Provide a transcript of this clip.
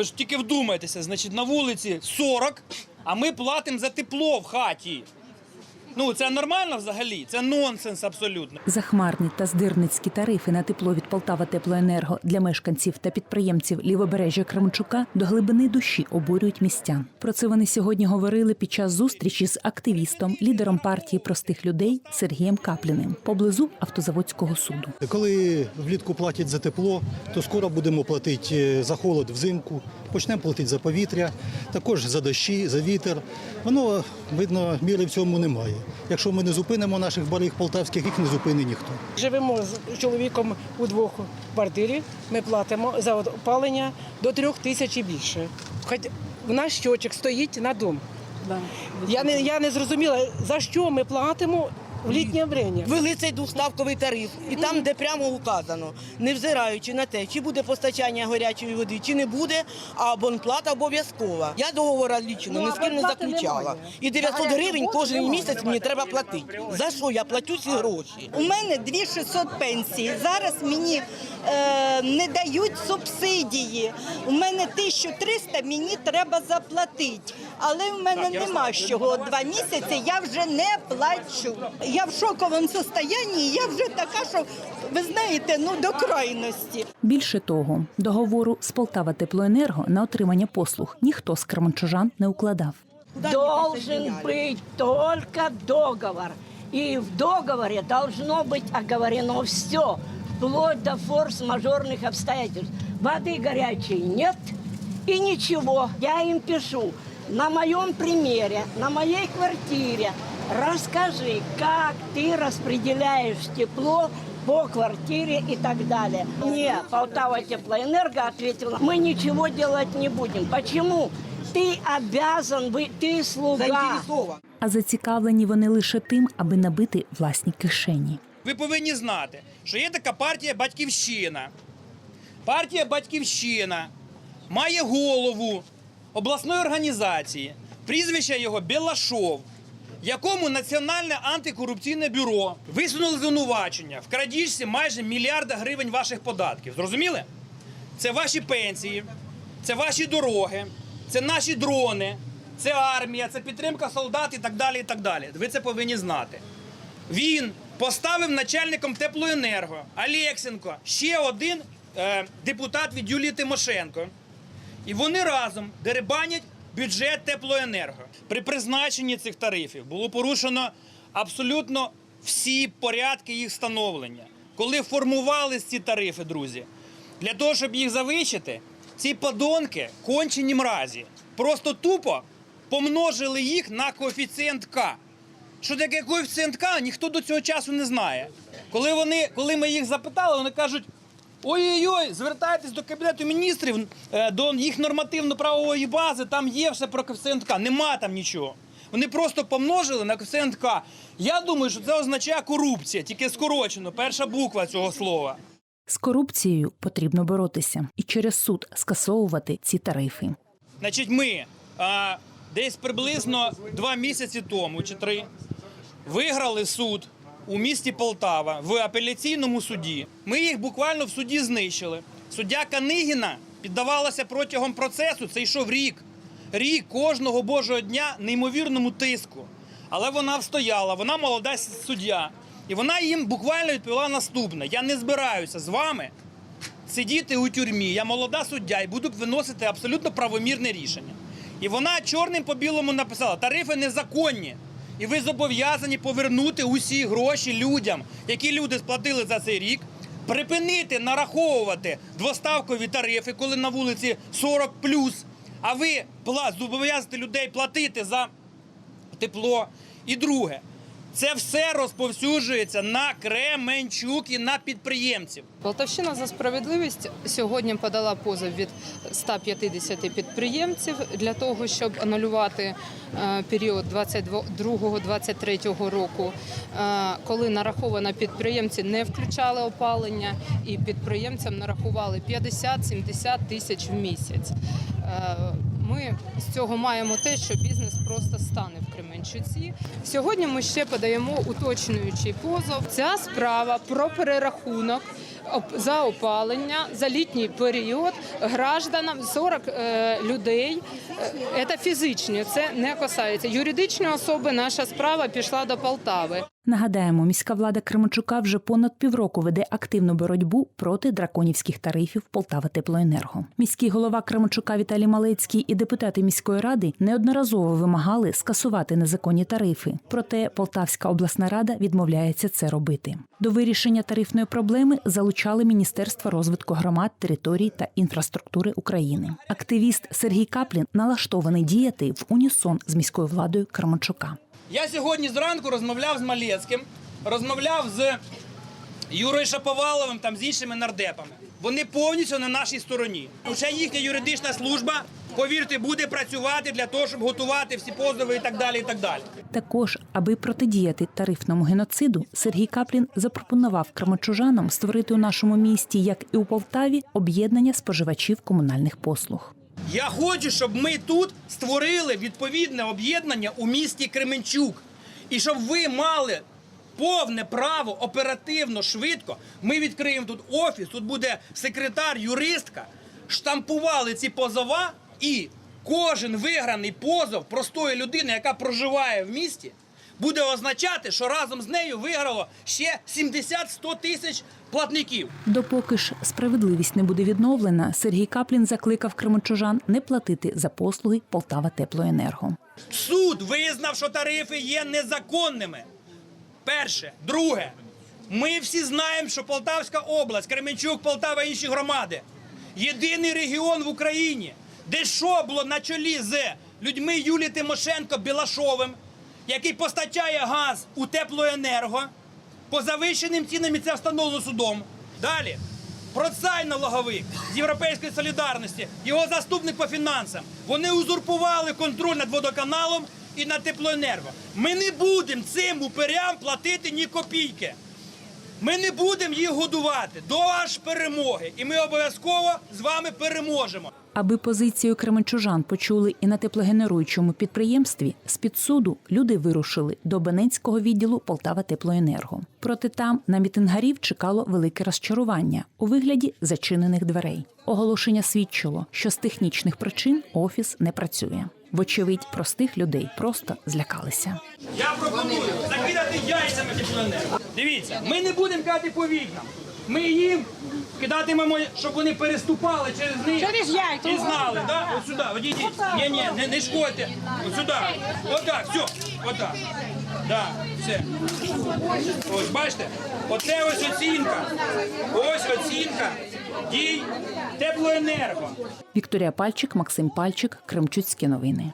Ви ж тільки вдумайтеся, значить, на вулиці 40, а ми платимо за тепло в хаті. Ну, це нормально взагалі? Це нонсенс абсолютно. Захмарні та здирницькі тарифи на тепло від Полтава Теплоенерго для мешканців та підприємців лівобережжя Кременчука до глибини душі обурюють містян. Про це вони сьогодні говорили під час зустрічі з активістом, лідером партії простих людей Сергієм Капліним поблизу автозаводського суду. Коли влітку платять за тепло, то скоро будемо платити е, за холод взимку, почнемо платити за повітря, також за дощі, за вітер. Воно, видно, міри в цьому немає. Якщо ми не зупинимо наших бариг полтавських, їх не зупинить ніхто. Живемо з чоловіком у двох квартирі. Ми платимо за опалення до трьох тисяч і більше. Хоч в нас щочок стоїть на дом. Я не, я не зрозуміла, за що ми платимо в літнє время. Ввели цей двоставковий тариф, і там, де прямо указано, не взираючи на те, чи буде постачання гарячої води, чи не буде, а абонплата обов'язкова. Я договора лічно Ну, ні з ким не заключала. І 900 гривень кожен місяць мені треба платити. За що я платю ці гроші? У мене 2600 пенсій. Зараз мені е, не дають субсидії. У мене 1300 мені треба заплатити Але в мене нема з чого. Два місяці я вже не плачу. Я в шоковому стані, я вже така, що ви знаєте, ну до крайності. Більше того, договору з Полтава Теплоенерго на отримання послуг ніхто з кременчужан не укладав. Должен быть только договор. И в договоре должно быть оговорено все, вплоть до форс-мажорных обстоятельств. Воды горячей нет и ничего. Я им пишу на моем примере, на моей квартире. Расскажи, как ты распределяешь тепло по квартире и так далее. Мне Полтава Теплоэнерго ответила, мы ничего делать не будем. Почему? Ты обязан, быть, ты слуга. Заінтересована. А зацікавлені вони лише тим, аби набити власні кишені. Ви повинні знати, що є така партія Батьківщина. Партія Батьківщина має голову обласної організації, прізвище його Белашов, якому Національне антикорупційне бюро висунуло звинувачення в крадіжці майже мільярда гривень ваших податків. Зрозуміли? Це ваші пенсії, це ваші дороги, це наші дрони, це армія, це підтримка солдат і так далі. і так далі. Ви це повинні знати. Він поставив начальником теплоенерго Алєксенко, ще один е, депутат від Юлії Тимошенко. І вони разом дерибанять бюджет теплоенерго. При призначенні цих тарифів було порушено абсолютно всі порядки їх встановлення. Коли формувались ці тарифи, друзі, для того, щоб їх завищити, ці подонки кончені мразі. Просто тупо помножили їх на коефіцієнт К. Що таке коефіцієнт К, ніхто до цього часу не знає. Коли, вони, коли ми їх запитали, вони кажуть: ой-ой-ой, звертайтесь до Кабінету міністрів, е, до їх нормативно-правової бази, там є все про коефіцієнт К. Нема там нічого. Вони просто помножили на коефіцієнт К. Я думаю, що це означає корупція, тільки скорочено, перша буква цього слова. З корупцією потрібно боротися і через суд скасовувати ці тарифи. Значить, ми а, десь приблизно два місяці тому чи три виграли суд у місті Полтава в апеляційному суді. Ми їх буквально в суді знищили. Суддя Канигіна піддавалася протягом процесу. Це йшов рік. Рік кожного божого дня неймовірному тиску. Але вона встояла, вона молода суддя. І вона їм буквально відповіла наступне: я не збираюся з вами сидіти у тюрмі. Я молода суддя і буду виносити абсолютно правомірне рішення. І вона чорним по білому написала: тарифи незаконні. І ви зобов'язані повернути усі гроші людям, які люди сплатили за цей рік, припинити нараховувати двоставкові тарифи, коли на вулиці 40 а ви зобов'язуєте людей платити за тепло. І друге, це все розповсюджується на Кременчук і на підприємців. Полтавщина за справедливість сьогодні подала позов від 150 підприємців для того, щоб анулювати е, період 22-23 року, е, коли нараховано підприємці не включали опалення, і підприємцям нарахували 50-70 тисяч в місяць. Ми з цього маємо те, що бізнес просто стане в Кременчуці. Сьогодні ми ще подаємо уточнюючий позов. Ця справа про перерахунок за опалення за літній період гражданам 40 е, людей. Е, Це фізичні, це не касається. Юридичні особи наша справа пішла до Полтави. Нагадаємо, міська влада Кременчука вже понад півроку веде активну боротьбу проти драконівських тарифів Полтава Теплоенерго. Міський голова Кременчука Віталій Малецький і депутати міської ради неодноразово вимагали скасувати незаконні тарифи. Проте Полтавська обласна рада відмовляється це робити. До вирішення тарифної проблеми залучали Міністерство розвитку громад, територій та інфраструктури України. Активіст Сергій Каплін налаштований діяти в унісон з міською владою Кременчука. Я сьогодні зранку розмовляв з Малецьким, розмовляв з Юрою Шаповаловим, там з іншими нардепами. Вони повністю на нашій стороні. Уже їхня юридична служба, повірте, буде працювати для того, щоб готувати всі позови і так далі. І так далі. Також, аби протидіяти тарифному геноциду, Сергій Каплін запропонував крамочужанам створити у нашому місті, як і у Полтаві, об'єднання споживачів комунальних послуг. Я хочу, щоб ми тут створили відповідне об'єднання у місті Кременчук. І щоб ви мали повне право оперативно, швидко. Ми відкриємо тут офіс, тут буде секретар, юристка, штампували ці позова, і кожен виграний позов простої людини, яка проживає в місті, буде означати, що разом з нею виграло ще 70-100 тисяч платників. Допоки ж справедливість не буде відновлена, Сергій Каплін закликав кременчужан не платити за послуги Полтава Теплоенерго. Суд визнав, що тарифи є незаконними. Перше. Друге. Ми всі знаємо, що Полтавська область, Кременчук, Полтава інші громади єдиний регіон в Україні, де шобло на чолі з людьми Юлії Тимошенко Білашовим, який постачає газ у теплоенерго по завищеним цінам і це встановлено судом. Далі. Процай налоговик з Європейської солідарності, його заступник по фінансам. Вони узурпували контроль над водоканалом і над теплоенерго. Ми не будемо цим упирям платити ні копійки. Ми не будемо їх годувати до аж перемоги. І ми обов'язково з вами переможемо. Аби позицію кременчужан почули і на теплогенеруючому підприємстві, з-під суду люди вирушили до Бенецького відділу Полтава Теплоенерго. Проте там на мітингарів чекало велике розчарування у вигляді зачинених дверей. Оголошення свідчило, що з технічних причин офіс не працює. Вочевидь, простих людей просто злякалися. Я пропоную закидати яйцями теплоенерго. Дивіться, ми не будемо кидати по вікнам. Ми їм кидатимемо, щоб вони переступали через них Через яйця. і знали, да? От сюди, одійдіть. Ні, ні, не, не шкодьте. От сюди. Отак, все, отак. Да, все. Ось бачите, оце ось оцінка. Ось оцінка дій теплоенерго. Вікторія Пальчик, Максим Пальчик, Кремчуцькі новини.